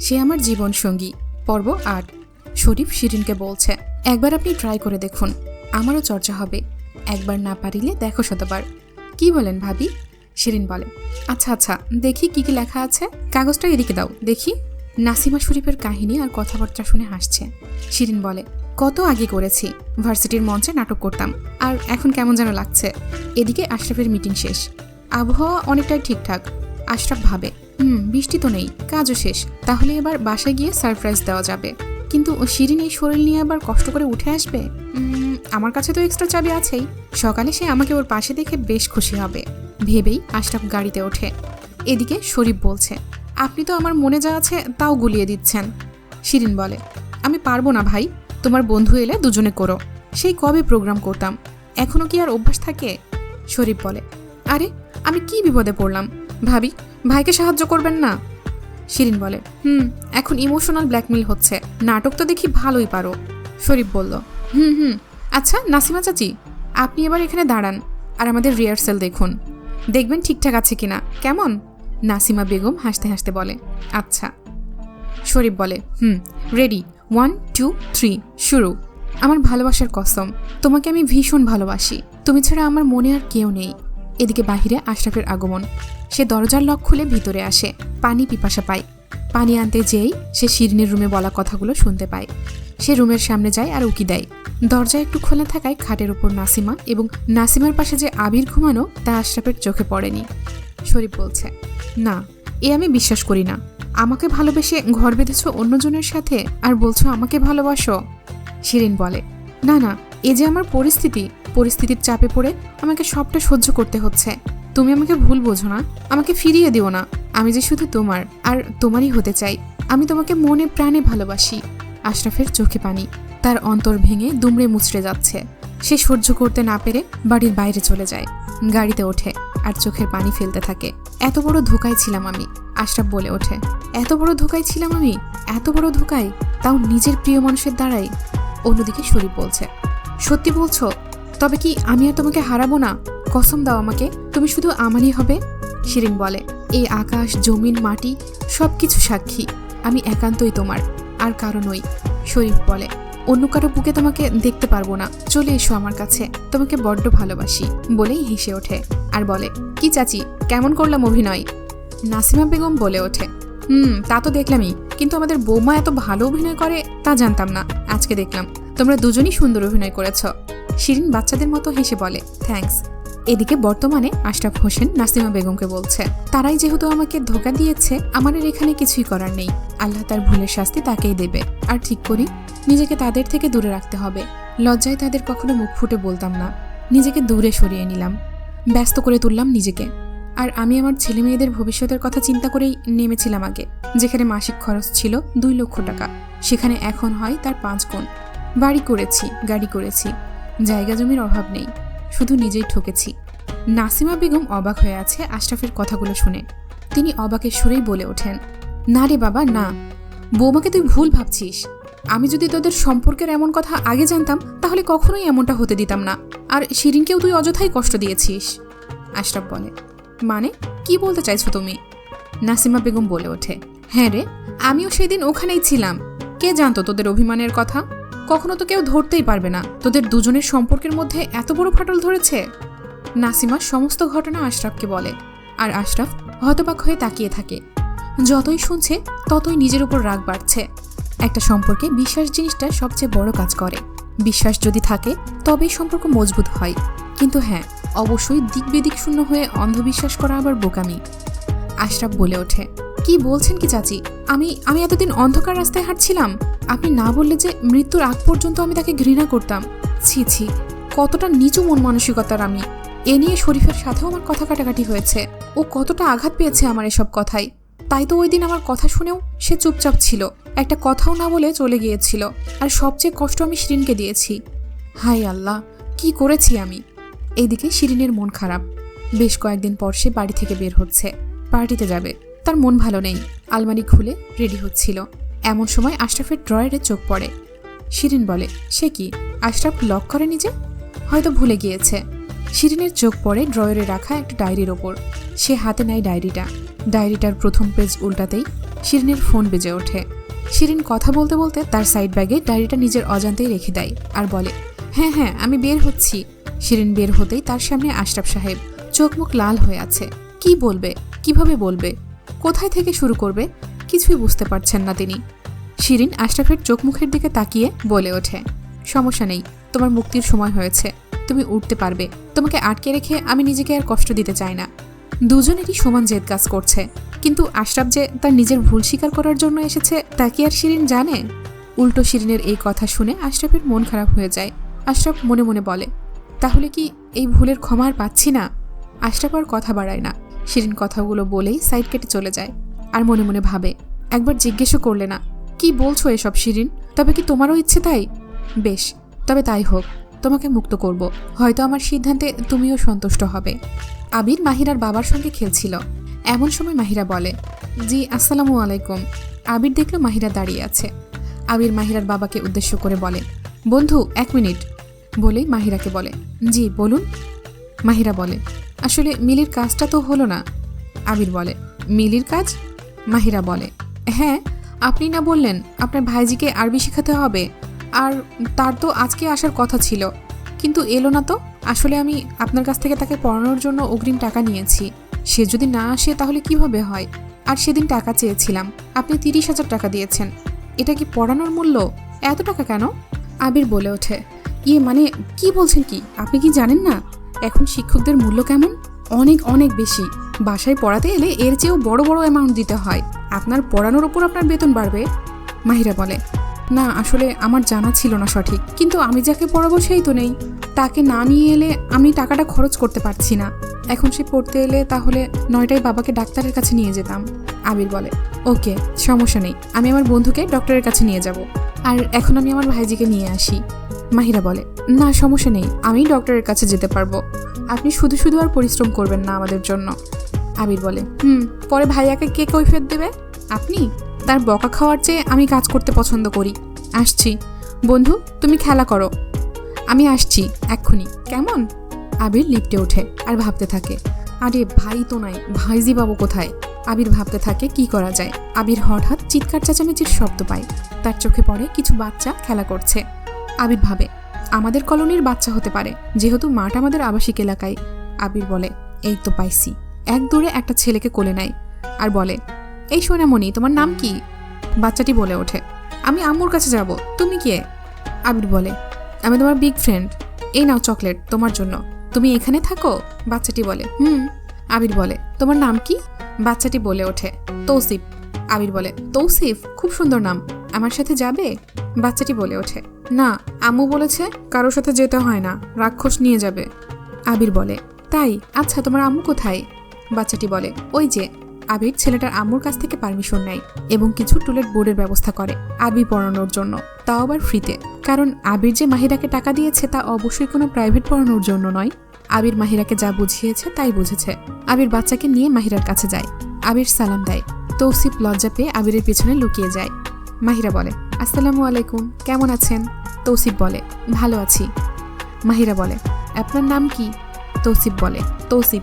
সে আমার জীবন সঙ্গী, পর্ব আট শরীফ শিরিনকে বলছে। একবার আপনি ট্রাই করে দেখুন, আমারও চর্চা হবে। একবার না পারিলে দেখো শতবার। কি বলেন ভাবি? শিরিন বলে আচ্ছা আচ্ছা দেখি কি কি লেখা আছে। কাগজটা এদিকে দাও, দেখি। নাসিমা শরীফের কাহিনী আর কথাবার্তা শুনে হাসছে। শিরিন বলে, কত আগে করেছি, ভার্সিটির মঞ্চে নাটক করতাম। আর এখন কেমন যেন লাগছে। এদিকে আশরাফের মিটিং শেষ। আবহাওয়া অনেকটাই ঠিকঠাক। আশরাফ ভাবে, হুম, বৃষ্টি তো নেই, কাজও শেষ, তাহলে এবার বাসায় গিয়ে সারপ্রাইজ দেওয়া যাবে। কিন্তু শিরিন এই শরীর নিয়ে আবার কষ্ট করে উঠে আসবে? আমার কাছে তো এক্সট্রা চাবি আছেই। সকালে সে আমাকে ওর পাশে দেখে বেশ খুশি হবে। ভেবেই আশরাফ গাড়িতে ওঠে। এদিকে শরীফ বলছে, আপনি তো আমার মনে যা আছে তাও গুলিয়ে দিচ্ছেন। শিরিন বলে, আমি পারব না ভাই, তোমার বন্ধু এলে দুজনে করো। সেই কবে প্রোগ্রাম করতাম, এখনও কি আর অভ্যাস থাকে? শরীফ বলে, আরে, আমি কি বিপদে পড়লাম? ভাবি, ভাইকে সাহায্য করবেন না? শিরিন বলে, হুম, এখন ইমোশনাল ব্ল্যাকমেল হচ্ছে। নাটক তো দেখি ভালোই পারো। শরীফ বলল, হুম হুম আচ্ছা নাসিমা চাচি, আপনি এবার এখানে দাঁড়ান আর আমাদের রিহার্সেল দেখুন। দেখবেন ঠিকঠাক আছে কিনা। কেমন? নাসিমা বেগম হাসতে হাসতে বলে আচ্ছা। শরীফ বলে, হুম, রেডি, ওয়ান, টু, থ্রি, শুরু। আমার ভালোবাসার কসম, তোমাকে আমি ভীষণ ভালোবাসি। তুমি ছাড়া আমার মনে আর কেউ নেই। এদিকে বাহিরে আশরাফের আগমন। সে দরজার লক খুলে ভিতরে আসে, পানি পিপাসা পায়। পানি আনতে যেই সে শিরিনের রুমে বলা কথাগুলো শুনতে পায়। সে রুমের সামনে যায় আর উকি দেয়। দরজা একটু খোলা থাকায় খাটের ওপর নাসিমা এবং নাসিমার পাশে যে আবির ঘুমানো, তা আশরাফের চোখে পড়েনি। শরীফ বলছে, না, এ আমি বিশ্বাস করি না। আমাকে ভালোবেসে ঘর বেঁধেছ অন্যজনের সাথে আর বলছো আমাকে ভালোবাসো? শিরিন বলে, না না, এ যে আমার পরিস্থিতি পরিস্থিতির চাপে পড়ে আমাকে সবটা সহ্য করতে হচ্ছে। তুমি আমাকে ভুল বোঝো না, আমাকে ফিরিয়ে দিও না। আমি যে শুধু তোমার, আর তোমারই হতে চাই। আমি তোমাকে মনে প্রাণে ভালোবাসি। আশরাফের চোখে পানি। তার অন্তর ভেঙে দুমড়ে মুচড়ে যাচ্ছে। সে সহ্য করতে না পেরে বাড়ির বাইরে চলে যায়। গাড়িতে ওঠে আর চোখের পানি ফেলতে থাকে। এত বড় ধোকায় ছিলাম আমি, আশরাফ বলে ওঠে। এত বড় ধোকায় ছিলাম আমি, এত বড় ধোকায়? তাও নিজের প্রিয় মানুষের দ্বারাই? অন্যদিকে শরীফ বলছে, সত্যি বলছো? তবে কি আমি আর তোমাকে হারাবো না? কসম দাও আমাকে, তুমি শুধু আমারই হবে? শিরিন বলে, এই আকাশ, জমিন, মাটি সব কিছু সাক্ষী। আমি একান্তই তোমার, আর কারও নই, শরীফ বলে। অন্য কারও বুকে তোমাকে দেখতে পারব না। চলে এসো আমার কাছে, তোমাকে বড্ড ভালোবাসি, বলেই হেসে ওঠে। আর বলে, কি চাচি, কেমন করলাম অভিনয়? নাসিমা বেগম বলে ওঠে, হুম, তা তো দেখলামই, কিন্তু আমাদের বৌমা এত ভালো অভিনয় করে, তা জানতাম না। আজকে দেখলাম, তোমরা দুজনই সুন্দর অভিনয় করেছ। শিরিন বাচ্চাদের মতো হেসে বলে থ্যাঙ্কস এদিকে বর্তমানে আশরাফ হোসেন নাসিমা বেগমকে বলছে, তারাই যেহেতু আমাকে ধোকা দিয়েছে আমার আর এখানে কিছুই করার নেই। আল্লাহ তার ভুলের শাস্তি তাকেই দেবে। আর ঠিক করি, নিজেকে তাদের থেকে দূরে রাখতে হবে। লজ্জায় তাদের কখনো মুখ ফুটে বলতাম না। নিজেকে দূরে সরিয়ে নিলাম। ব্যস্ত করে তুললাম নিজেকে। আর আমি আমার ছেলে মেয়েদের ভবিষ্যতের কথা চিন্তা করেই নেমেছিলাম আগে, যেখানে মাসিক খরচ ছিল দুই লক্ষ টাকা। সেখানে এখন হয় তার পাঁচ গুণ। বাড়ি করেছি, গাড়ি করেছি। জায়গা জমির অভাব নেই, শুধু নিজেই ঠকেছি। নাসিমা বেগম অবাক হয়ে আছে আশরাফের কথাগুলো শুনে। তিনি অবাকের সুরেই বলে ওঠেন, না রে বাবা, না। বৌমাকে তুই ভুল ভাবছিস। আমি যদি তোদের সম্পর্কের এমন কথা আগে জানতাম, তাহলে কখনোই এমনটা হতে দিতাম না। আর শিরিনকেও তুই অযথাই কষ্ট দিয়েছিস। আশরাফ বলে মানে? কি বলতে চাইছো তুমি? নাসিমা বেগম বলে ওঠে হ্যাঁ রে, আমিও সেদিন ওখানেই ছিলাম। কে জানতো তোদের অভিমানের কথা? কখনো তো কেউ ধরতেই পারবে না। তোদের দুজনের সম্পর্কের মধ্যে এত বড় ফাটল ধরেছে? নাসিমা সমস্ত ঘটনা আশরাফকে বলে। আর আশরাফ হতবাক হয়ে তাকিয়ে থাকে। যতই শুনছে, ততই নিজের উপর রাগ বাড়ছে। একটা সম্পর্কে বিশ্বাস জিনিসটা সবচেয়ে বড় কাজ করে। বিশ্বাস যদি থাকে, তবেই সম্পর্ক মজবুত হয়। কিন্তু হ্যাঁ অবশ্যই দিক বেদিক শূন্য হয়ে অন্ধবিশ্বাস করা আবার বোকামি। আশরাফ বলে ওঠে কি বলছেন কি চাচি? আমি আমি এতদিন অন্ধকার রাস্তায় হাঁটছিলাম। আপনি না বললে যে মৃত্যুর আগ পর্যন্ত আমি তাকে ঘৃণা করতাম। ছি ছি, কতটা নিচু মন মানসিকতার আমি। এ নিয়ে শরীফের সাথেও আমার কথা কাটাকাটি হয়েছে। ও কতটা আঘাত পেয়েছে আমার এসব কথাই তাই তো ওই দিন আমার কথা শুনেও সে চুপচাপ ছিল। একটা কথাও না বলে চলে গিয়েছিল। আর সবচেয়ে কষ্ট আমি শিরিনকে দিয়েছি। হাই আল্লাহ, কি করেছি আমি? এইদিকে শিরিনের মন খারাপ। বেশ কয়েকদিন পর সে বাড়ি থেকে বের হচ্ছে। পার্টিতে যাবে। তার মন ভালো নেই। আলমারি খুলে রেডি হচ্ছিল। এমন সময় আশরাফের ড্রয়ারে চোখ পড়ে। শিরিন বলে, সে কি? আশরাফ লক করেনি যে? হয়তো ভুলে গিয়েছে। শিরিনের চোখ পড়ে ড্রয়ারে রাখা একটা ডায়েরির ওপর। সে হাতে নেয় ডায়েরিটা। ডায়েরিটার প্রথম পেজ উল্টাতেই শিরিনের ফোন বেজে ওঠে। শিরিন কথা বলতে বলতে তার সাইড ব্যাগে ডায়েরিটা নিজের অজান্তেই রেখে দেয় আর বলে হ্যাঁ হ্যাঁ আমি বের হচ্ছি। শিরিন বের হতেই তার সামনে আশরাফ সাহেব। চোখ মুখ লাল হয়ে আছে। কি বলবে? কীভাবে বলবে? কোথায় থেকে শুরু করবে কিছুই বুঝতে পারছেন না তিনি। শিরিন আশরাফের চোখ মুখের দিকে তাকিয়ে বলে ওঠে, সমস্যা নেই, তোমার মুক্তির সময় হয়েছে, তুমি উঠতে পারবে। তোমাকে আটকে রেখে আমি নিজেকে আর কষ্ট দিতে চাই না। দুজনেরই সমান জেদ কাজ করছে, কিন্তু আশরাফ যে তার নিজের ভুল স্বীকার করার জন্য এসেছে, তা কি আর শিরিন জানে? উল্টো শিরিনের এই কথা শুনে আশরাফের মন খারাপ হয়ে যায়। আশরাফ মনে মনে বলে, তাহলে কি এই ভুলের ক্ষমা আর পাচ্ছি না? আশরাফ আর কথা বাড়ায় না। শিরিন কথাগুলো বলেই সাইড কেটে চলে যায়। আর মনে মনে ভাবে, একবার জিজ্ঞেসও করলে না। কি বলছো এসব শিরিন? তবে কি তোমারও ইচ্ছে তাই? বেশ, তবে তাই হোক, তোমাকে মুক্ত করব। হয়তো আমার সিদ্ধান্তে তুমিও সন্তুষ্ট হবে। আবির মাহিরার বাবার সঙ্গে খেলছিল। এমন সময় মাহিরা বলে, জি, আসসালামু আলাইকুম। আবির দেখল মাহিরা দাঁড়িয়ে আছে। আবির মাহিরার বাবাকে উদ্দেশ্য করে বলে, বন্ধু, এক মিনিট। বলেই মাহিরাকে বলে, জি, বলুন। মাহিরা বলে, আসলে মিলির কাজটা তো হলো না। আবির বলে, মিলির কাজ? মাহিরা বলে হ্যাঁ আপনি না বললেন আপনার ভাইজিকে আরবি শেখাতে হবে। আর তার তো আজকে আসার কথা ছিল। কিন্তু এলো না তো? আসলে আমি আপনার কাছ থেকে তাকে পড়ানোর জন্য অগ্রিম টাকা নিয়েছি। সে যদি না আসে তাহলে কীভাবে হয়? আর সেদিন টাকা চেয়েছিলাম। আপনি তিরিশ হাজার টাকা দিয়েছেন। এটা কি পড়ানোর মূল্য? এত টাকা কেন? আবির বলে ওঠে ইয়ে মানে কি বলছেন কি? আপনি কি জানেন না? এখন শিক্ষকদের মূল্য কেমন? অনেক অনেক বেশি। বাসায় পড়াতে এলে এর চেয়েও বড় বড় অ্যামাউন্ট দিতে হয়। আপনার পড়ানোর ওপর আপনার বেতন বাড়বে, মাহিরা বলে। না, আসলে আমার জানা ছিল না সঠিক। কিন্তু আমি যাকে পড়াবো সেই তো নেই। তাকে না নিয়ে এলে আমি টাকাটা খরচ করতে পারছি না। এখন সে পড়তে এলে তাহলে নয়টায় বাবাকে ডাক্তারের কাছে নিয়ে যেতাম। আবির বলে, ওকে, সমস্যা নেই, আমি আমার বন্ধুকে ডক্টরের কাছে নিয়ে যাব। আর এখন আমি আমার ভাইজিকে নিয়ে আসি। মাহিরা বলে, না, সমস্যা নেই, আমি ডক্টরের কাছে যেতে পারব। আপনি শুধু শুধু আর পরিশ্রম করবেন না আমাদের জন্য। আবির বলে, হুম, পরে ভাইয়াকে কে কৈফিয়ত দেবে? আপনি? তার বকা খাওয়ার চেয়ে আমি কাজ করতে পছন্দ করি। আসছি। বন্ধু, তুমি খেলা করো। আমি আসছি, এক্ষুনি। কেমন? আবির লিফটে ওঠে আর ভাবতে থাকে, আরে, ভাই তো নাই, ভাইজি বাবু কোথায়? আবির ভাবতে থাকে, কি করা যায়? আবির হঠাৎ চিৎকার চেঁচামেচির শব্দ পায়। তার চোখে পড়ে কিছু বাচ্চা খেলা করছে। আবির ভাবে, আমাদের কলোনির বাচ্চা হতে পারে, যেহেতু মাঠ আমাদের আবাসিক এলাকায়। আবির বলে, এই তো পাইছি। এক দূরে একটা ছেলেকে কোলে নেয়। আর বলে, এই সোনামণি, তোমার নাম কি? বাচ্চাটি বলে ওঠে, আমি আম্মুর কাছে যাব, তুমি কে? আবির বলে, আমি তোমার বিগ ফ্রেন্ড এই নাও চকলেট, তোমার জন্য। তুমি এখানে থাকো? বাচ্চাটি বলে, হুম। আবির বলে, তোমার নাম কি? বাচ্চাটি বলে ওঠে, তৌসিফ। আবির বলে, তৌসিফ? খুব সুন্দর নাম। আমার সাথে যাবে? বাচ্চাটি বলে ওঠে, না, আম্মু বলেছে কারোর সাথে যেতে হয় না, রাক্ষস নিয়ে যাবে। আবির বলে, তাই? আচ্ছা তোমার আম্মু কোথায়? বাচ্চাটি বলে, ওই যে। আবির ছেলেটার আম্মুর কাছ থেকে পারমিশন নেয় এবং কিছু টুলেট বোর্ডের ব্যবস্থা করে আরবি পড়ানোর জন্য, তাও আবার ফ্রিতে। কারণ আবির যে মাহিরাকে টাকা দিয়েছে তা অবশ্যই কোনো প্রাইভেট পড়ানোর জন্য নয়। আবির মাহিরাকে যা বুঝিয়েছে তাই বুঝেছে। আবির বাচ্চাকে নিয়ে মাহিরার কাছে যায়। আবির সালাম দেয়। তৌসিফ লজ্জা পেয়ে আবিরের পিছনে লুকিয়ে যায়। মাহিরা বলে, আসসালামু আলাইকুম, কেমন আছেন? তৌসিফ বলে, ভালো আছি। মাহিরা বলে, আপনার নাম কি? তৌসিফ বলে, তৌসিফ।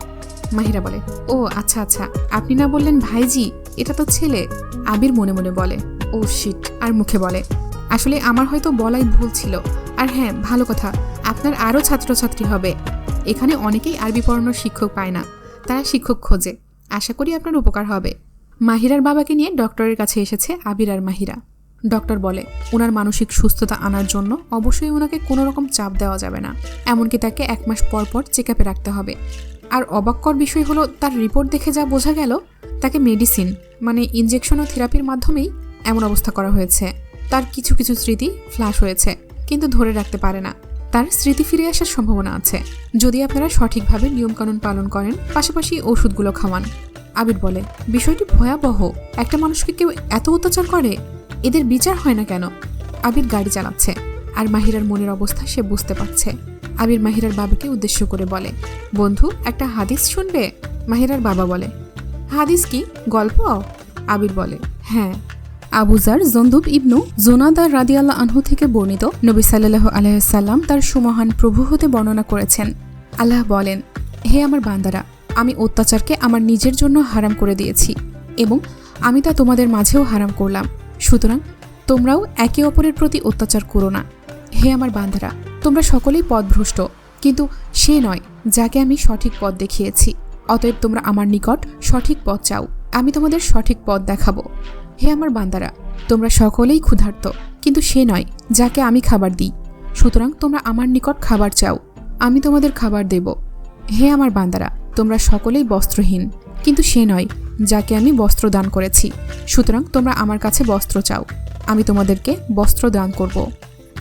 মাহিরা বলে, ও আচ্ছা আচ্ছা আপনি না বললেন ভাইজি, এটা তো ছেলে। আবির মনে মনে বলে, ও, শিট। আর মুখে বলে, আসলে আমার হয়তো বলাই ভুল ছিল। আর হ্যাঁ ভালো কথা, আপনার আরও ছাত্রছাত্রী হবে। এখানে অনেকেই আরবি পড়ানোর শিক্ষক পায় না। তারা শিক্ষক খোঁজে। আশা করি আপনার উপকার হবে। মাহিরার বাবাকে নিয়ে ডক্টরের কাছে এসেছে আবির আর মাহিরা। ডক্টর বলে, ওনার মানসিক সুস্থতা আনার জন্য অবশ্যই ওনাকে কোনো রকম চাপ দেওয়া যাবে না। এমনকি তাকে এক মাস পর পর চেক আপে রাখতে হবে। আর অবাক্কর বিষয় হলো, তার রিপোর্ট দেখে যা বোঝা গেল, তাকে মেডিসিন মানে ইনজেকশন ও থেরাপির মাধ্যমেই এমন অবস্থা করা হয়েছে। তার কিছু কিছু স্মৃতি ফ্ল্যাশ হয়েছে, কিন্তু ধরে রাখতে পারে না। তার স্মৃতি ফিরে আসার সম্ভাবনা আছে। যদি আপনারা সঠিকভাবে নিয়মকানুন পালন করেন, পাশাপাশি ওষুধগুলো খাওয়ান। আবির বলে, বিষয়টি ভয়াবহ। একটা মানুষকে কেউ এত অত্যাচার করে? এদের বিচার হয় না কেন? আবির গাড়ি চালাচ্ছে। আর মাহিরার মনের অবস্থা সে বুঝতে পারছে। আবির মাহিরার বাবাকে উদ্দেশ্য করে বলে, বন্ধু, একটা হাদিস শুনবে? মাহিরার বাবা বলে, হাদিস কি? গল্প? আবির বলে হ্যাঁ। আবুজার জন্দুব ইবনু জোনাদার রাদিয়াল্লাহ আনহু থেকে বর্ণিত নবী সাল্লাহ আলাইসাল্লাম তার সুমহান প্রভু হতে বর্ণনা করেছেন। আল্লাহ বলেন, হে আমার বান্দারা, আমি অত্যাচারকে আমার নিজের জন্য হারাম করে দিয়েছি এবং আমি তা তোমাদের মাঝেও হারাম করলাম। সুতরাং তোমরাও একে অপরের প্রতি অত্যাচার করো না। হে আমার বান্ধারা তোমরা সকলেই পথভ্রষ্ট, কিন্তু সে নয় যাকে আমি সঠিক পথ দেখিয়েছি। অতএব তোমরা আমার নিকট সঠিক পথ চাও। আমি তোমাদের সঠিক পথ দেখাবো। হে আমার বান্দারা, তোমরা সকলেই ক্ষুধার্ত, কিন্তু সে নয়, যাকে আমি খাবার দিই। সুতরাং তোমরা আমার নিকট খাবার চাও, আমি তোমাদের খাবার দেব। হে আমার বান্দারা, তোমরা সকলেই বস্ত্রহীন, কিন্তু সে নয়, যাকে আমি বস্ত্র দান করেছি। সুতরাং তোমরা আমার কাছে বস্ত্র চাও, আমি তোমাদেরকে বস্ত্র দান করব।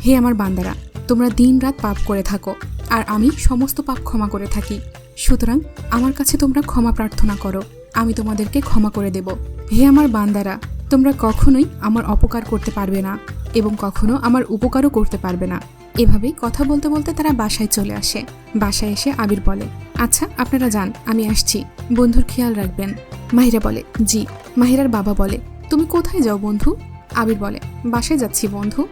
হে আমার বান্দারা, তোমরা দিনরাত পাপ করে থাকো, আর আমি সমস্ত পাপ ক্ষমা করে থাকি। সুতরাং আমার কাছে তোমরা ক্ষমা প্রার্থনা করো, আমি তোমাদেরকে ক্ষমা করে দেব। হে আমার বান্দারা তোমরা কখনোই আমার অপকার করতে পারবে না এবং কখনো আমার উপকারও করতে পারবে না। এভাবেই কথা বলতে বলতে তারা বাসায় চলে আসে। বাসায় এসে আবির বলে আচ্ছা আপনারা যান, আমি আসছি। বন্ধুর খেয়াল রাখবেন। মাহিরা বলে, জি। মাহিরার বাবা বলে, তুমি কোথায় যাও বন্ধু? আবির বলে, বাসায় যাচ্ছি বন্ধু।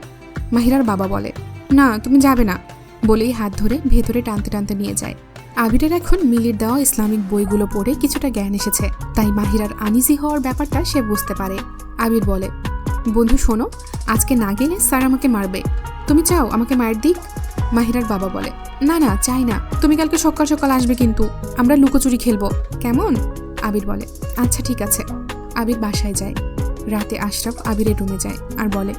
মাহিরার বাবা বলে, না, তুমি যাবে না। বলেই হাত ধরে ভেতরে টানতে টানতে নিয়ে যায়। আবিরের এখন মিলির দেওয়া ইসলামিক বইগুলো পড়ে কিছুটা জ্ঞান এসেছে। তাই মাহিরার আনিজি হওয়ার ব্যাপারটা সে বুঝতে পারে। আবির বলে, বন্ধু, শোনো, আজকে না গেলে স্যার আমাকে মারবে। তুমি চাও আমাকে মার দিক? মাহিরার বাবা বলে, না না, চাই না। তুমি কালকে সকাল সকাল আসবে কিন্তু, আমরা লুকোচুরি খেলব। কেমন? আবির বলে আচ্ছা ঠিক আছে। আবির বাসায় যায়। রাতে আশরাফ আবিরের রুমে যায় আর বলে,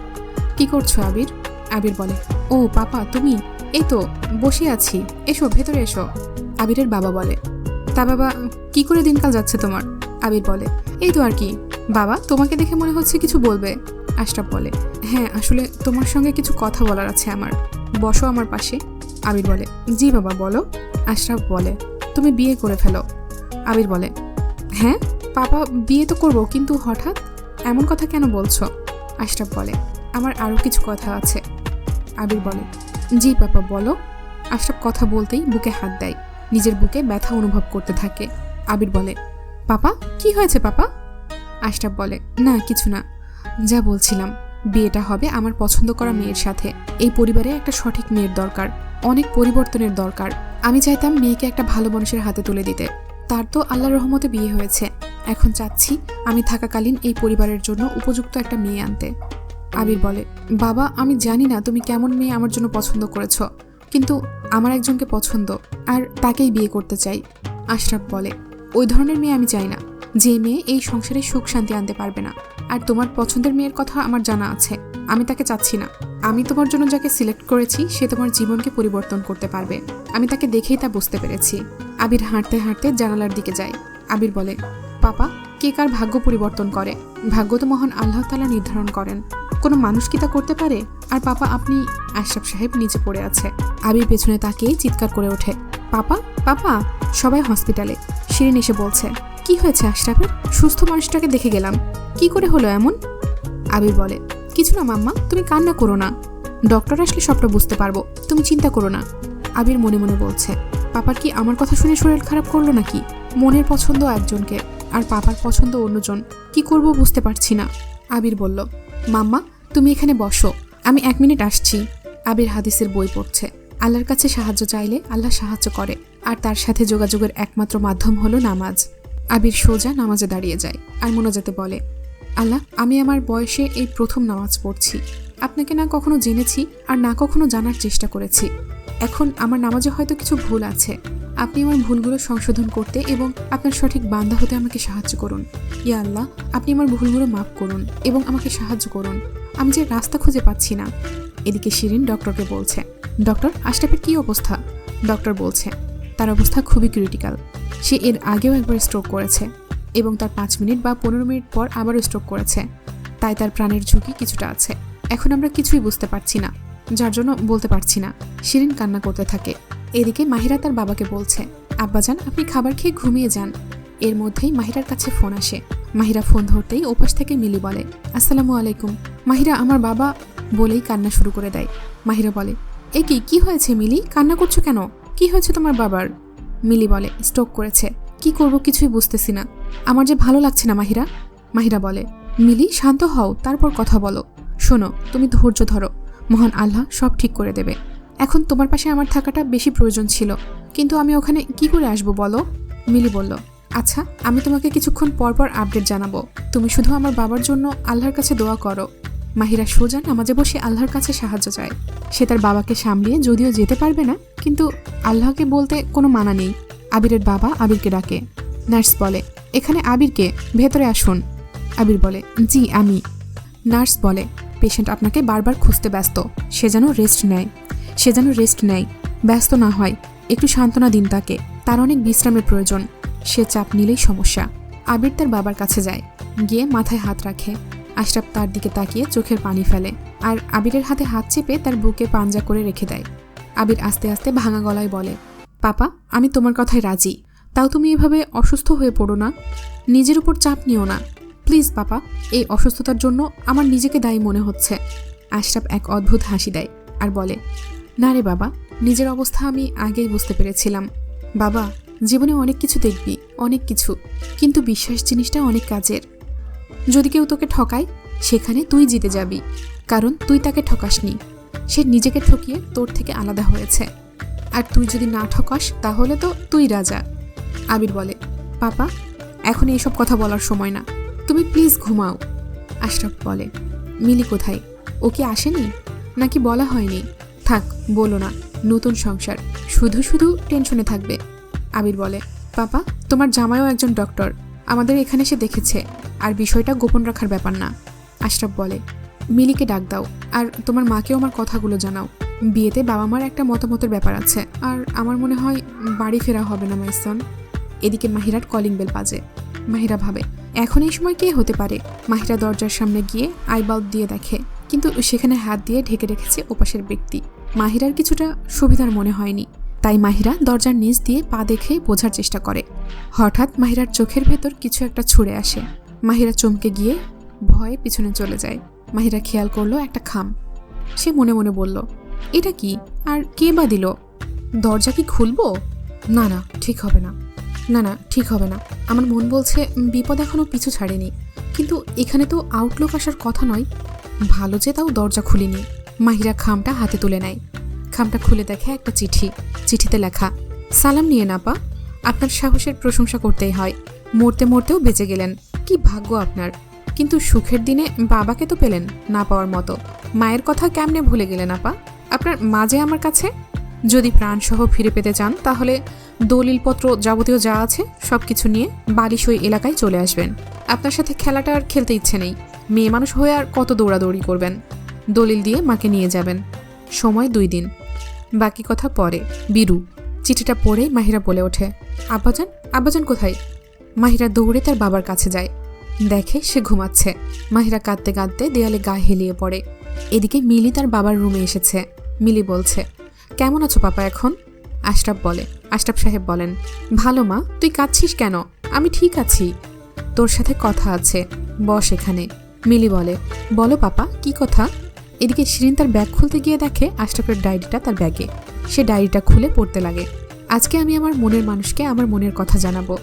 কি করছ আবির? আবির বলে, ও, পাপা, তুমি? এই তো, বসে আছি। এসো, ভেতরে এসো। আবিরের বাবা বলে, তা বাবা, কি করে দিনকাল যাচ্ছে তোমার? আবির বলে, এই তো আর কি। বাবা, তোমাকে দেখে মনে হচ্ছে কিছু বলবে। আশরাফ বলে হ্যাঁ আসলে তোমার সঙ্গে কিছু কথা বলার আছে আমার। বসো আমার পাশে। আবির বলে, জি বাবা, বলো। আশরাফ বলে, তুমি বিয়ে করে ফেলো। আবির বলে হ্যাঁ পাপা, বিয়ে তো করব, কিন্তু হঠাৎ এমন কথা কেন বলছো? আশরাফ বলে, আমার আরও কিছু কথা আছে। আবির বলে, জি পাপা, বলো। আশরাফ কথা বলতেই বুকে হাত দেয়, নিজের বুকে ব্যথা অনুভব করতে থাকে। আবির বলে, পাপা, কি হয়েছে পাপা? আশরাফ বলে, না, কিছু না। যা বলছিলাম, বিয়েটা হবে আমার পছন্দ করা মেয়ের সাথে। এই পরিবারে একটা সঠিক মেয়ের দরকার, অনেক পরিবর্তনের দরকার। আমি চাইতাম মেয়েকে একটা ভালো মানুষের হাতে তুলে দিতে। তার তো আল্লাহর রহমতে বিয়ে হয়েছে। এখন চাচ্ছি আমি থাকাকালীন এই পরিবারের জন্য উপযুক্ত একটা মেয়ে আনতে। আবির বলে, বাবা, আমি জানি না তুমি কেমন মেয়ে আমার জন্য পছন্দ করেছ, কিন্তু আমার একজনকে পছন্দ, আর তাকেই বিয়ে করতে চাই। আশরাফ বলে, ওই ধরনের মেয়ে আমি চাই না। যে মেয়ে এই সংসারে সুখ শান্তি আনতে পারবে না। আর তোমার পছন্দের মেয়ের কথা আমার জানা আছে। আমি তাকে চাচ্ছি না। আমি তোমার জন্য যাকে সিলেক্ট করেছি, সে তোমার জীবনকে পরিবর্তন করতে পারবে। আমি তাকে দেখেই তা বুঝতে পেরেছি। আবির হাঁটতে হাঁটতে জানালার দিকে যায়। আবির বলে, পাপা, কে কার ভাগ্য পরিবর্তন করে? ভাগ্য তো মহান আল্লাহ তালা নির্ধারণ করেন। কোনো মানুষ কি তা করতে পারে? আর পাপা, আপনি আশরাফ সাহেব নিচে পড়ে আছে। আবির পেছনে তাকিয়ে চিৎকার করে ওঠে, পাপা পাপা, সবাই হসপিটালে। শিরিন এসে বলছে কি হয়েছে আশরাফের সুস্থ মানুষটাকে দেখে গেলাম। কি করে হলো এমন? আবির বলে, কিছু না মাম্মা, তুমি কান্না করো না। ডক্টর আসলে সবটা বুঝতে পারব, তুমি চিন্তা করো না। আবির মনে মনে বলছে, পাপার কি আমার কথা শুনে শরীর খারাপ করল নাকি? মনের পছন্দ একজনকে, আর পাপার পছন্দ অন্যজন, কি করব বুঝতে পারছি না। আবির বলল, মাম্মা, তুমি এখানে বসো, আমি এক মিনিট আসছি। আবির হাদিসের বই পড়ছে, আল্লাহর কাছে সাহায্য চাইলে আল্লাহ সাহায্য করে, আর তার সাথে যোগাযোগের একমাত্র মাধ্যম হলো নামাজ। আবির সোজা নামাজে দাঁড়িয়ে যায় আর মোনাজাতে বলে, আল্লাহ, আমি আমার বয়সে এই প্রথম নামাজ পড়ছি। আপনাকে না কখনো জেনেছি আর না কখনো জানার চেষ্টা করেছি। এখন আমার নামাজে হয়তো কিছু ভুল আছে। আপনি আমার ভুলগুলো সংশোধন করতে এবং আপনার সঠিক বান্দা হতে আমাকে সাহায্য করুন। ইয়া আল্লাহ, আপনি আমার ভুলগুলো মাফ করুন এবং আমাকে সাহায্য করুন। আমি যে রাস্তা খুঁজে পাচ্ছি না। এদিকে শিরিন ডক্টরকে বলছে, ডক্টর, আশরাফের কী অবস্থা? ডক্টর বলছে, তার অবস্থা খুবই ক্রিটিক্যাল সে এর আগেও একবার স্ট্রোক করেছে এবং তার পাঁচ মিনিট বা পনেরো মিনিট পর আবারও স্ট্রোক করেছে। তাই তার প্রাণের ঝুঁকি কিছুটা আছে। এখন আমরা কিছুই বুঝতে পারছি না। যার জন্য বলতে পারছি না। শিরিন কান্না করতে থাকে। এদিকে মাহিরা তার বাবাকে বলছে, আব্বাজান, আপনি খাবার খেয়ে ঘুমিয়ে যান। এর মধ্যেই মাহিরার কাছে ফোন আসে। মাহিরা ফোন ধরতেই ওপাশ থেকে মিলি বলে, আসসালামু আলাইকুম। মাহিরা আমার বাবা বলেই কান্না শুরু করে দেয়। মাহিরা বলে এ কি কি হয়েছে মিলি? কান্না করছ কেন? কি হয়েছে তোমার বাবার? মিলি বলে, স্ট্রোক করেছে। কি করব কিছুই বুঝতেছি না। আমার যে ভালো লাগছে না, মাহিরা? মাহিরা বলে, মিলি, শান্ত হও, তারপর কথা বলো। শোনো, তুমি ধৈর্য ধরো। মহান আল্লাহ সব ঠিক করে দেবে। এখন তোমার পাশে আমার থাকাটা বেশি প্রয়োজন ছিল। কিন্তু আমি ওখানে কি করে আসব বলো? মিলি বলল আচ্ছা আমি তোমাকে কিছুক্ষণ পর পর আপডেট জানাব। তুমি শুধু আমার বাবার জন্য আল্লাহর কাছে দোয়া করো। মাহিরা সোজা নামাজে বসে আল্লাহর কাছে সাহায্য চায়। সে তার বাবাকে সামলিয়ে যদিও যেতে পারবে না, কিন্তু আল্লাহকে বলতে কোনো মানা নেই। আবিরের বাবা আবিরকে ডাকে। নার্স বলে, এখানে আবিরকে, ভেতরে আসুন। আবির বলে, জি, আমি। নার্স বলে, পেশেন্ট আপনাকে বারবার খুঁজতে ব্যস্ত। সে যেন রেস্ট নেয়। সে যেন রেস্ট নেয়। ব্যস্ত না হয়। একটু সান্ত্বনা দিন তাকে। তার অনেক বিশ্রামের প্রয়োজন। সে চাপ নিলেই সমস্যা। আবির তার বাবার কাছে যায়। গিয়ে মাথায় হাত রাখে। আশরাফ তার দিকে তাকিয়ে চোখের পানি ফেলে আর আবিরের হাতে হাত চেপে তার বুকে পাঞ্জা করে রেখে দেয়। আবির আস্তে আস্তে ভাঙা গলায় বলে, পাপা, আমি তোমার কথায় রাজি। তাও তুমি এভাবে অসুস্থ হয়ে পড়ো না। নিজের উপর চাপ নিও না। প্লিজ, পাপা, এই অসুস্থতার জন্য আমার নিজেকে দায়ী মনে হচ্ছে। আশরাফ এক অদ্ভুত হাসি দেয় আর বলে, না রে বাবা, নিজের অবস্থা আমি আগেই বুঝতে পেরেছিলাম। বাবা, জীবনে অনেক কিছু দেখবি, অনেক কিছু। কিন্তু বিশ্বাস জিনিসটা অনেক কাজের। যদি কেউ তোকে ঠকায়, সেখানে তুই জিতে যাবি, কারণ তুই তাকে ঠকাসনি। সে নিজেকে ঠকিয়ে তোর থেকে আলাদা হয়েছে। আর তুই যদি না ঠকাস, তাহলে তো তুই রাজা, আবির বলে। পাপা, এখন এইসব কথা বলার সময় না। তুমি প্লিজ ঘুমাও, আশরাফ বলে। মিলি কোথায়? ও কি আসেনি? নাকি বলা হয়নি? থাক, বলো না। নতুন সংসার, শুধু শুধু টেনশনে থাকবে, আবির বলে। পাপা, তোমার জামাইও একজন ডক্টর। আমাদের এখানে সে দেখেছে। আর বিষয়টা গোপন রাখার ব্যাপার না। আশরাফ বলে, মিলিকে ডাক দাও, আর তোমার মাকেও আমার কথাগুলো জানাও। বিয়েতে বাবা মার একটা মতামতের ব্যাপার আছে, আর আমার মনে হয় বাড়ি ফেরা হবে না, মাইসন। এদিকে মাহিরার কলিং বেল বাজে। মাহিরা ভাবে, এখন এই সময় কে হতে পারে? মাহিরা দরজার সামনে গিয়ে আইবাল্ব দিয়ে দেখে, কিন্তু সেখানে হাত দিয়ে ঢেকে রেখেছে ওপাশের ব্যক্তি। মাহিরার কিছুটা সুবিধার মনে হয়নি। তাই মাহিরা দরজার নিচ দিয়ে পা দেখে বোঝার চেষ্টা করে। হঠাৎ মাহিরার চোখের ভেতর কিছু একটা ছুঁড়ে আসে। মাহিরা চমকে গিয়ে ভয়ে পিছনে চলে যায়। মাহিরা খেয়াল করল একটা খাম। সে মনে মনে বলল, এটা কি? আর কে বা দিল? দরজা কি খুলবো? না না, ঠিক হবে না। না না, ঠিক হবে না। আমার মন বলছে বিপদ এখনও পিছু ছাড়েনি। কিন্তু এখানে তো আউটলুক আসার কথা নয়। ভালো যে তাও দরজা খুলিনি। মাহিরা খামটা হাতে তুলে নেয়। খামটা খুলে দেখে একটা চিঠি। চিঠিতে লেখা, সালাম নিয়ে না পা, আপনার সাহসের প্রশংসা করতেই হয়। মরতে মরতেও বেঁচে গেলেন। কি ভাগ্য আপনার? কিন্তু সুখের দিনে বাবাকে তো পেলেন না পাওয়ার মতো। মায়ের কথা কেমনে ভুলে গেলেন আপা? আপনার মাঝে আমার কাছে? যদি প্রাণসহ ফিরে পেতে চান, তাহলে দলিলপত্র যাবতীয় যা আছে সব কিছু নিয়ে বালিশ ওই এলাকায় চলে আসবেন। আপনার সাথে খেলাটা আর খেলতে ইচ্ছে নেই। মেয়ে মানুষ হয়ে আর কত দৌড়াদৌড়ি করবেন। দলিল দিয়ে মাকে নিয়ে যাবেন। সময় দুই দিন। বাকি কথা পরে। বিরু। চিঠিটা পড়ে মাহিরা বলে ওঠে। আব্বাজান? আব্বাজান কোথায়? মাহিরা দৌড়ে তার বাবার কাছে যায়। দেখে সে ঘুমাচ্ছে। মাহিরা কাঁদতে কাঁদতে দেয়ালে গা হেলিয়ে পড়ে। এদিকে মিলি তার বাবার রুমে এসেছে। মিলি বলছে, কেমন আছো পাপা এখন? আশরাফ বলে, আশরাফ সাহেব বলেন, ভালো মা, তুই কাঁদছিস কেন? আমি ঠিক আছি। তোর সাথে কথা আছে, বস এখানে। মিলি বলে, বলো পাপা, কি কথা? এদিকে শিরিন তার ব্যাগ খুলতে গিয়ে দেখে আশরাফের ডায়েরিটা তার ব্যাগে। সে ডায়েরিটা খুলে পড়তে লাগে। আজকে আমি আমার মনের মানুষকে আমার মনের কথা জানাব।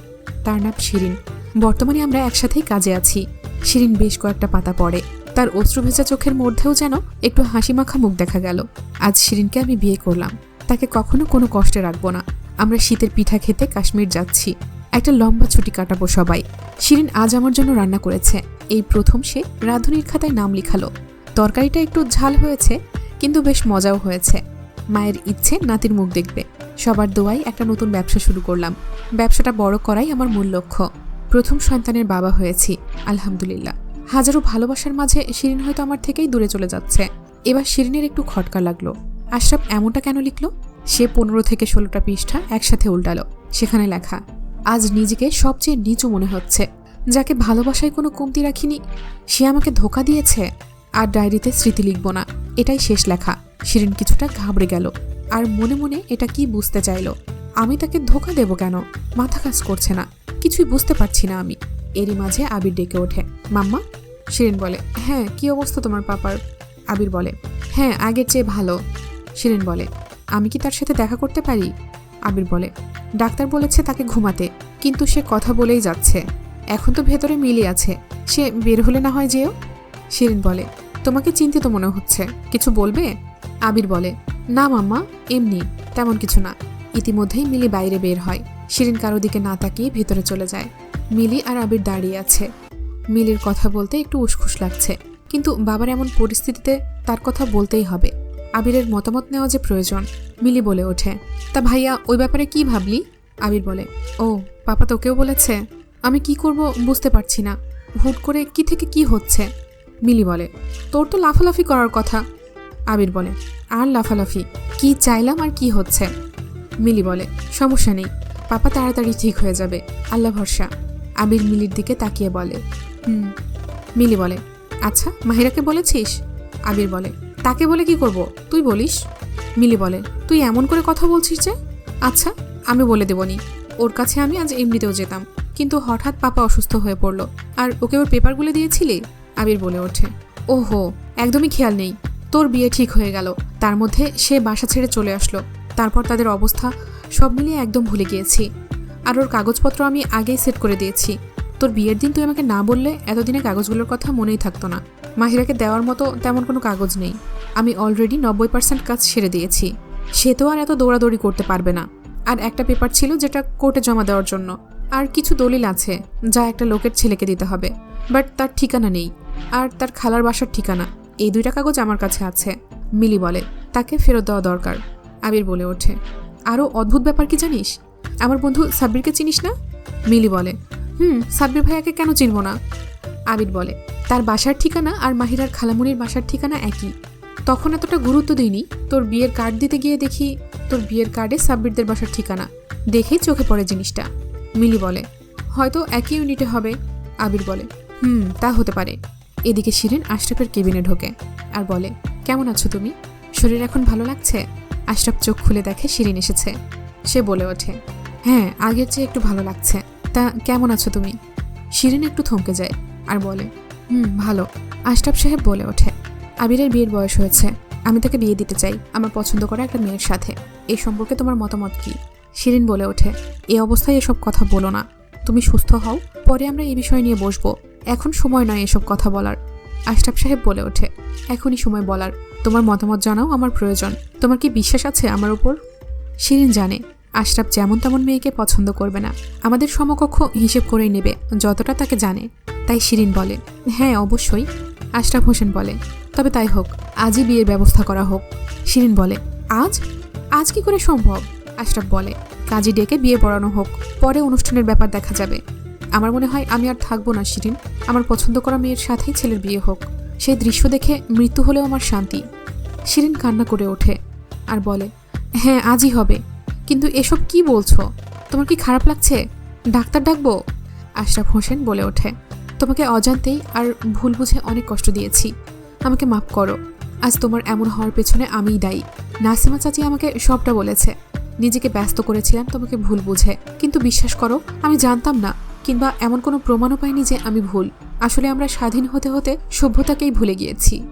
তার নাম শিরিন। বর্তমানে আমরা একসাথেই কাজে আছি। শিরিন বেশ কয়েকটা পাতা পড়ে। তার অশ্রুভেজা চোখের মধ্যেও যেন একটু হাসি মাখা মুখ দেখা গেল। আজ শিরিনকে আমি বিয়ে করলাম। তাকে কখনো কোনো কষ্টে রাখব না। আমরা শীতের পিঠা খেতে কাশ্মীর যাচ্ছি। একটা লম্বা ছুটি কাটাবো সবাই। শিরিন আজ আমার জন্য রান্না করেছে। এই প্রথম সে রাঁধুনির খাতায় নাম লিখালো। তরকারিটা একটু ঝাল হয়েছে, কিন্তু বেশ মজাও হয়েছে। মায়ের ইচ্ছে নাতির মুখ দেখবে। সবার দোয়াই একটা নতুন ব্যবসা শুরু করলাম। ব্যবসাটা বড় করাই আমার মূল লক্ষ্য। প্রথম সন্তানের বাবা হয়েছি, আলহামদুলিল্লাহ। হাজারো ভালোবাসার মাঝে শিরিন হয়তো আমার থেকেই দূরে চলে যাচ্ছে। এবার শিরিনের একটু খটকা লাগল। আশরাফ এমনটা কেন লিখলো? সে পনেরো থেকে ষোলোটা পৃষ্ঠা একসাথে উল্টালো। সেখানে লেখা, আজ নিজেকে সবচেয়ে নিচু মনে হচ্ছে। যাকে ভালোবাসায় কোনো কমতি রাখিনি, সে আমাকে ধোকা দিয়েছে। আর ডায়েরিতে স্মৃতি লিখব না। এটাই শেষ লেখা। শিরিন কিছুটা ঘাবড়ে গেল। আর মনে মনে এটা কি বুঝতে চাইলো? আমি তাকে ধোকা দেব কেন? মাথা কাজ করছে না। কিছুই বুঝতে পারছি না আমি। এরই মাঝে আবির ডেকে ওঠে। মাম্মা? শিরিন বলে হ্যাঁ কি অবস্থা তোমার পাপার? আবির বলে হ্যাঁ আগের চেয়ে ভালো। শিরিন বলে, আমি কি তার সাথে দেখা করতে পারি? আবির বলে, ডাক্তার বলেছে তাকে ঘুমাতে, কিন্তু সে কথা বলেই যাচ্ছে। এখন তো ভেতরে মিলি আছে। সে বের হলে না হয় যেও? শিরিন বলে, তোমাকে চিন্তিত মনে হচ্ছে। কিছু বলবে? আবির বলে, না মাম্মা, এমনি, তেমন কিছু না। ইতিমধ্যেই মিলি বাইরে বের হয়। শিরিন কারও দিকে না তাকিয়ে ভেতরে চলে যায়। মিলি আর আবির দাঁড়িয়ে আছে। মিলির কথা বলতে একটু উসখুস লাগছে। কিন্তু বাবার এমন পরিস্থিতিতে তার কথা বলতেই হবে। আবিরের মতামত নেওয়া যে প্রয়োজন, মিলি বলে ওঠে। তা ভাইয়া, ওই ব্যাপারে কি ভাবলি? আবির বলে, ও, পাপা তোকেও বলেছে। আমি কি করব বুঝতে পারছি না। হুট করে কি থেকে কি হচ্ছে? মিলি বলে, তোর তো লাফালাফি করার কথা। আবির বলে, আর লাফালাফি, কি চাইলাম আর কি হচ্ছে? মিলি বলে, সমস্যা নেই, পাপা তাড়াতাড়ি ঠিক হয়ে যাবে, আল্লাহ ভরসা। আবির মিলির দিকে তাকিয়ে বলে, হুম। মিলি বলে আচ্ছা মাহিরাকে বলেছিস? আবির বলে, তাকে বলে কি করব, তুই বলিস? মিলি বলে, তুই এমন করে কথা বলছিস যে? আচ্ছা আমি বলে দেবনি, ওর কাছে আমি আজ এমনিতেও যেতাম, কিন্তু হঠাৎ পাপা অসুস্থ হয়ে পড়ল, আর ওকে ওর পেপারগুলো দিয়েছিলি? আবির বলে ওঠে, ওহো, একদমই খেয়াল নেই। তোর বিয়ে ঠিক হয়ে গেল। তার মধ্যে সে বাসা ছেড়ে চলে আসলো। তারপর তাদের অবস্থা, সব মিলিয়ে একদম ভুলে গিয়েছি। আর ওর কাগজপত্র আমি আগেই সেট করে দিয়েছি। তোর বিয়ের দিন তুই আমাকে না বললে এতদিনে কাগজগুলোর কথা মনেই থাকতো না। মাহিরাকে দেওয়ার মতো তেমন কোনো কাগজ নেই। আমি অলরেডি নব্বই পার্সেন্ট কাজ সেরে দিয়েছি। সে তো আর এত দৌড়াদৌড়ি করতে পারবে না। আর একটা পেপার ছিল যেটা কোর্টে জমা দেওয়ার জন্য। আর কিছু দলিল আছে, যা একটা লোকের ছেলেকে দিতে হবে। বাট তার ঠিকানা নেই। আর তার খালার বাসার ঠিকানা। এই দুইটা কাগজ আমার কাছে আছে, মিলি বলে। তাকে ফেরত দেওয়া দরকার, আবির বলে ওঠে। আরও অদ্ভুত ব্যাপার কি জানিস? আমার বন্ধু সাব্বিরকে চিনিস না? মিলি বলে। হুম, সাব্বির ভাইয়াকে কেন চিনব না? আবির বলে। তার বাসার ঠিকানা আর মাহিরার খালামুনির বাসার ঠিকানা একই। তখন এতটা গুরুত্ব দিইনি, তোর বিয়ের কার্ড দিতে গিয়ে দেখি তোর বিয়ের কার্ডে সাব্বিরদের বাসার ঠিকানা। দেখেই চোখে পড়ে জিনিসটা, মিলি বলে। হয়তো একই ইউনিটে হবে, আবির বলে। হুম, তা হতে পারে। এদিকে শিরিন আশরাফের কেবিনে ঢোকে আর বলে, কেমন আছো তুমি? শরীর এখন ভালো লাগছে? আশরাফ চোখ খুলে দেখে শিরিন এসেছে। সে বলে ওঠে হ্যাঁ আগের চেয়ে একটু ভালো লাগছে। তা কেমন আছো তুমি? শিরিন একটু থমকে যায় আর বলে, হুম, ভালো। আশরাফ সাহেব বলে ওঠে, আবিরের বিয়ের বয়স হয়েছে। আমি তাকে বিয়ে দিতে চাই। আমার পছন্দ করা একটা মেয়ের সাথে। এই সম্পর্কে তোমার মতামত কি? শিরিন বলে ওঠে এই অবস্থায় এসব কথা বলো না। তুমি সুস্থ হও। পরে আমরা এই বিষয় নিয়ে বসবো। এখন সময় নয় এসব কথা বলার। আশরাফ সাহেব বলে ওঠে, এখনই সময় বলার। তোমার মতামত জানাও, আমার প্রয়োজন। তোমার কি বিশ্বাস আছে আমার ওপর? শিরিন জানে, আশরাফ যেমন তেমন মেয়েকে পছন্দ করবে না। আমাদের সমকক্ষ হিসেব করেই নেবে, যতটা তাকে জানে। তাই শিরিন বলে হ্যাঁ অবশ্যই। আশরাফ হোসেন বলে, তবে তাই হোক, আজই বিয়ের ব্যবস্থা করা হোক। শিরিন বলে, আজ? আজ কি করে সম্ভব? আশরাফ বলে, কাজী ডেকে বিয়ে পড়ানো হোক, পরে অনুষ্ঠানের ব্যাপার দেখা যাবে। আমার মনে হয় আমি আর থাকব না, শিরিন। আমার পছন্দ করা মেয়ের সাথেই ছেলের বিয়ে হোক। সেই দৃশ্য দেখে মৃত্যু হলেও আমার শান্তি। শিরিন কান্না করে ওঠে আর বলে হ্যাঁ আজই হবে। কিন্তু এসব কি বলছো? তোমার কি খারাপ লাগছে? ডাক্তার ডাকবো? আশরাফ হোসেন বলে ওঠে, তোমাকে অজান্তেই আর ভুল বুঝে অনেক কষ্ট দিয়েছি। আমাকে মাফ করো। আজ তোমার এমন হওয়ার পেছনে আমিই দায়ী। নাসিমা চাচি আমাকে সবটা বলেছে। নিজেকে ব্যস্ত করেছিলাম তোমাকে ভুল বুঝে। কিন্তু বিশ্বাস করো, আমি জানতাম না কিংবা এমন কোনো প্রমাণও পাইনি যে আমি ভুল। আসলে আমরা স্বাধীন হতে হতে সভ্যতাকেই ভুলে গিয়েছি।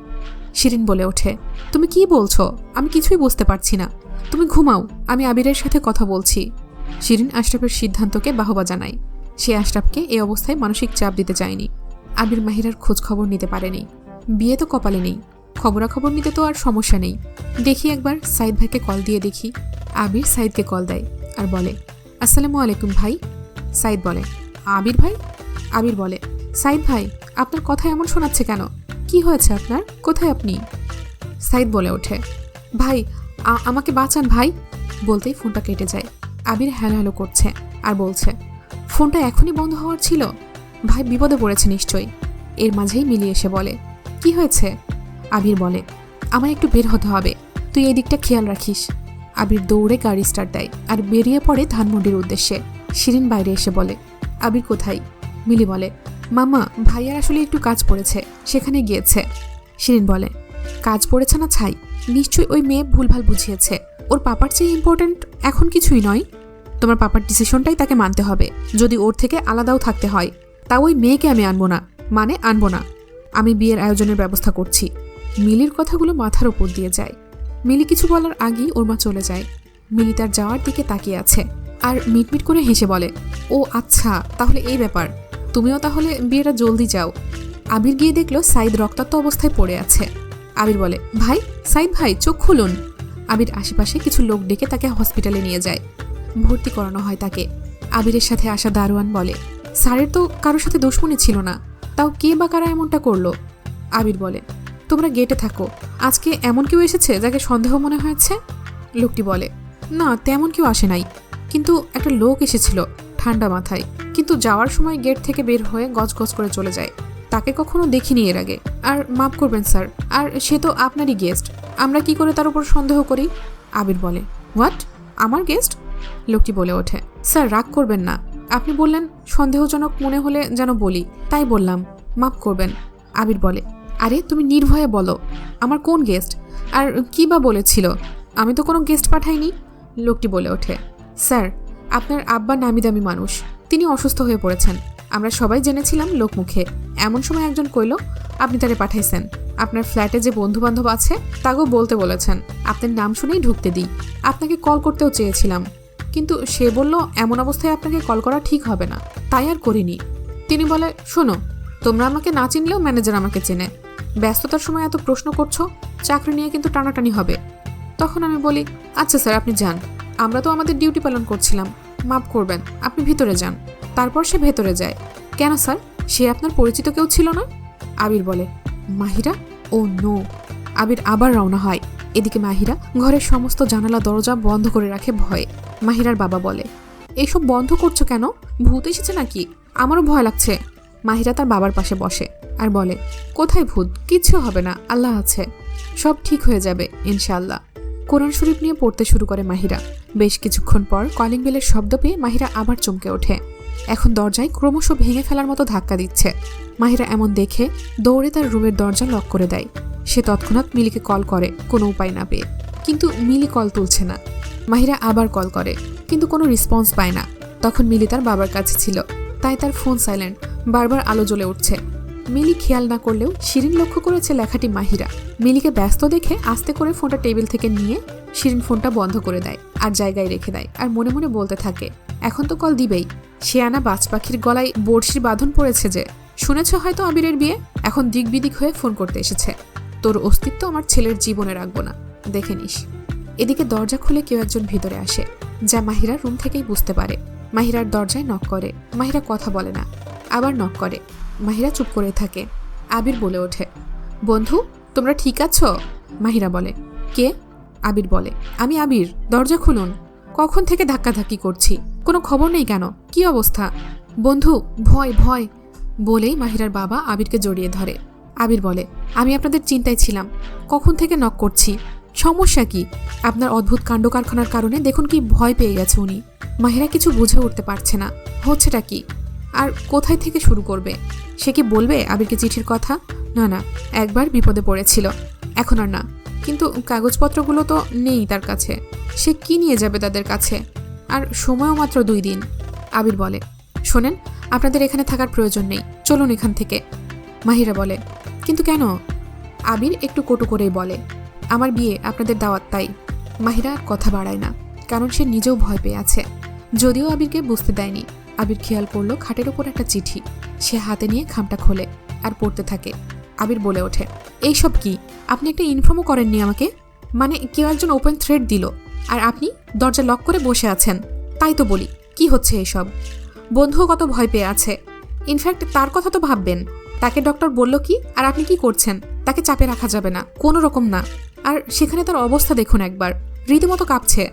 শিরিন বলে ওঠে, তুমি কি বলছো? আমি কিছুই বুঝতে পারছি না। তুমি ঘুমাও, আমি আবিরের সাথে কথা বলছি। শিরিন আশরাফের সিদ্ধান্তকে বাহবা জানায়। সে আশরাফকে এই অবস্থায় মানসিক চাপ দিতে চায়নি। আবির মাহিরার খোঁজ খবর নিতে পারেনি। বিয়ে তো কপালে নেই। খবরাখবর নিতে তো আর সমস্যা নেই। দেখি একবার সাইদ ভাইকে কল দিয়ে দেখি। আবির সাইদকে কল দেয় আর বলে, আসসালামু আলাইকুম ভাই। সাইদ বলে আবির ভাই? আবির বলে, সাইদ ভাই, আপনার কথা এমন শোনাচ্ছে কেন? কি হয়েছে আপনার? কোথায় আপনি? সাইদ বলে ওঠে, ভাই আমাকে বাঁচান ভাই। বলতেই ফোনটা কেটে যায়। আবির হ্যালো হ্যালো করছে আর বলছে, ফোনটা এখনই বন্ধ হওয়ার ছিল? ভাই বিপদে পড়েছে নিশ্চয়ই। এর মাঝেই মিলিয়ে এসে বলে, কি হয়েছে? আবির বলে, আমায় একটু বের হতে হবে। তুই এই দিকটা খেয়াল রাখিস। আবির দৌড়ে গাড়ি স্টার্ট দেয় আর বেরিয়ে পড়ে ধানমন্ডির উদ্দেশ্যে। শিরিন বাইরে এসে বলে আবির কোথায়? মিলি বলে মামা ভাইয়ার আসলে একটু কাজ পড়েছে, সেখানে গিয়েছে। শিরিন বলে, কাজ পড়েছে না ছাই? নিশ্চয়ই ওই মেয়ে ভুলভাল বুঝিয়েছে। ওর পাপার চেয়ে ইম্পর্ট্যান্ট এখন কিছুই নয়। তোমার পাপার ডিসিশনটাই তাকে মানতে হবে। যদি ওর থেকে আলাদাও থাকতে হয়, তা ওই মেয়েকে আমি আনব না মানে আনব না। আমি বিয়ের আয়োজনের ব্যবস্থা করছি। মিলির কথাগুলো মাথার ওপর দিয়ে যায়। মিলি কিছু বলার আগেই ওর মা চলে যায়। মিলি তার যাওয়ার দিকে তাকিয়ে আছে। আর মিটমিট করে হেসে বলে, ও আচ্ছা তাহলে এই ব্যাপার। তুমিও তাহলে বিয়েটা জলদি যাও। আবির গিয়ে দেখল সাইদ রক্তাক্ত অবস্থায় পড়ে আছে। আবির বলে, ভাই, সাইদ ভাই, চোখ খুলুন। আবির আশেপাশে কিছু লোক ডেকে তাকে হসপিটালে নিয়ে যায়। ভর্তি করানো হয় তাকে। আবিরের সাথে আসা দারোয়ান বলে, স্যারের তো কারোর সাথে দুশ্মনী ছিল না। তাও কে বা কারা এমনটা করল? আবির বলে, তোমরা গেটে থাকো। আজকে এমন কেউ এসেছে যাকে সন্দেহ মনে হয়েছে? লোকটি বলে, না, তেমন কেউ আসে নাই। কিন্তু একটা লোক এসেছিল ঠান্ডা মাথায়। কিন্তু যাওয়ার সময় গেট থেকে বের হয়ে গজগজ করে চলে যায়। তাকে কখনো দেখিনি এর আগে। আর মাফ করবেন, স্যার। আর সে তো আপনারই গেস্ট। আমরা কি করে তার উপর সন্দেহ করি? আবির বলে, হোয়াট? আমার গেস্ট? লোকটি বলে ওঠে, স্যার, রাগ করবেন না। আপনি বললেন, সন্দেহজনক মনে হলে যেন বলি। তাই বললাম, মাফ করবেন। আবির বলে, আরে, তুমি নির্ভয়ে বলো, আমার কোন গেস্ট? আর কি বা বলেছিল? আমি তো কোনো গেস্ট পাঠাইনি। লোকটি বলে ওঠে স্যার, আপনার আব্বা নামি দামি মানুষ। তিনি অসুস্থ হয়ে পড়েছেন। আমরা সবাই জেনেছিলাম লোকমুখে। এমন সময় একজন কইল, আপনি তারে পাঠাইছেন। আপনার ফ্ল্যাটে যে বন্ধু বান্ধব আছে তাকেও বলতে বলেছেন। আপনার নাম শুনেই ঢুকতে দিই। আপনাকে কল করতেও চেয়েছিলাম। কিন্তু সে বলল, এমন অবস্থায় আপনাকে কল করা ঠিক হবে না। তাই আর করিনি। তিনি বলে, শোনো, তোমরা আমাকে না চিনলেও ম্যানেজার আমাকে চেনে। ব্যস্ততার সময় এত প্রশ্ন করছ, চাকরি নিয়ে কিন্তু টানাটানি হবে। তখন আমি বলি আচ্ছা স্যার, আপনি যান। আমরা তো আমাদের ডিউটি পালন করছিলাম। মাফ করবেন, আপনি ভিতরে যান। তারপর সে ভেতরে যায়। কেন স্যার? সে আপনার পরিচিত কেউ ছিল না? আবির বলে, মাহিরা? ও, নো। আবির আবার রওনা হয়। এদিকে মাহিরা ঘরের সমস্ত জানালা দরজা বন্ধ করে রাখে ভয়ে। মাহিরার বাবা বলে, এইসব বন্ধ করছ কেন? ভূত এসেছে নাকি? আমারও ভয় লাগছে। মাহিরা তার বাবার পাশে বসে আর বলে, কোথায় ভূত? কিচ্ছু হবে না, আল্লাহ আছে। সব ঠিক হয়ে যাবে, ইনশাআল্লাহ। কোরআন শরীফ নিয়ে পড়তে শুরু করে মাহিরা। বেশ কিছুক্ষণ পর কলিং বেলের শব্দ পেয়ে মাহিরা আবার চমকে ওঠে। এখন দরজায় ক্রমশ ভেঙে ফেলার মতো ধাক্কা দিচ্ছে। মাহিরা এমন দেখে দৌড়ে তার রুমের দরজা লক করে দেয়। সে তৎক্ষণাৎ মিলিকে কল করে, কোনো উপায় না পেয়ে। কিন্তু মিলি কল তুলছে না। মাহিরা আবার কল করে, কিন্তু কোনো রেসপন্স পায় না। তখন মিলি তার বাবার কাছে ছিল। তাই তার ফোন সাইলেন্ট বারবার আলো জ্বলে উঠছে। মিলি খেয়াল না করলেও শিরিন লক্ষ্য করেছে লেখাটি মাহিরা। মিলিকে ব্যস্ত দেখে আস্তে করে ফোনটা টেবিল থেকে নিয়ে শিরিন ফোনটা বন্ধ করে দেয় আর জায়গায় রেখে দেয় আর মনে মনে বলতে থাকে, এখন তো কল দিবেই। সে আনা বাজ পাখির গলায় বড়শির বাঁধন পড়েছে যে, শুনেছ হয়তো আবিরের বিয়ে? এখন দিক বিদিক হয়ে ফোন করতে এসেছে। তোর অস্তিত্ব আমার ছেলের জীবনে রাখব না। দেখে নিস। এদিকে দরজা খুলে কেউ একজন ভিতরে আসে, যা মাহিরা রুম থেকেই বুঝতে পারে। মাহিরার দরজায় নক করে। মাহিরা কথা বলে না, আবার নক করে মাহিরা চুপ করে থাকে। আবির বলে ওঠে, বন্ধু, তোমরা ঠিক আছো? মাহিরা বলে, কে? আবির বলে, আমি আবির, দরজা খুলুন। কখন থেকে ধাক্কাধাক্কি করছি? কোনো খবর নেই কেন? কি অবস্থা? বন্ধু, ভয় ভয়, বলেই মাহিরার বাবা আবিরকে জড়িয়ে ধরে। আবির বলে, আমি আপনাদের চিন্তায় ছিলাম। কখন থেকে নক করছি? সমস্যা কি? আপনার অদ্ভুত কাণ্ড কারখানার কারণে দেখুন কি ভয় পেয়ে গেছে উনি। মাহিরা কিছু বুঝে উঠতে পারছে না। হচ্ছেটা কি? আর কোথায় থেকে শুরু করবে? সে কি বলবে আবিরকে চিঠির কথা? না না, একবার বিপদে পড়েছিল। এখন আর না। কিন্তু কাগজপত্রগুলো তো নেই তার কাছে। সে কি নিয়ে যাবে তাদের কাছে? আর সময়ও মাত্র দুই দিন। আবির বলে, শোনেন, আপনাদের এখানে থাকার প্রয়োজন নেই। চলুন এখান থেকে। মাহিরা বলে, কিন্তু কেন? আবির একটু কটু করেই বলে, আমার বিয়ে আপনাদের দাওয়াত তাই। মাহিরা কথা বাড়ায় না, কারণ সে নিজেও ভয় পেয়ে আছে। যদিও আবিরকে বুঝতে দেয়নি। আবির খেয়াল করল খাটের ওপর একটা চিঠি। সে হাতে নিয়ে খামটা খোলে আর পড়তে থাকে। আবির বলে ওঠে, এইসব কি? আপনি একটা ইনফর্মও করেননি আমাকে? মানে কেউ একজন ওপেন থ্রেড দিল আর আপনি দরজা লক করে বসে আছেন। তাই তো বলি, কি হচ্ছে এসব? বন্ধুও কত ভয় পেয়ে আছে। ইনফ্যাক্ট তার কথা তো ভাববেন। তাকে ডক্টর বলল কি আর আপনি কি করছেন? তাকে চাপে রাখা যাবে না। কোনো রকম না। আর সেখানে তার অবস্থা দেখুন একবার। রীতিমতো কাঁপছে।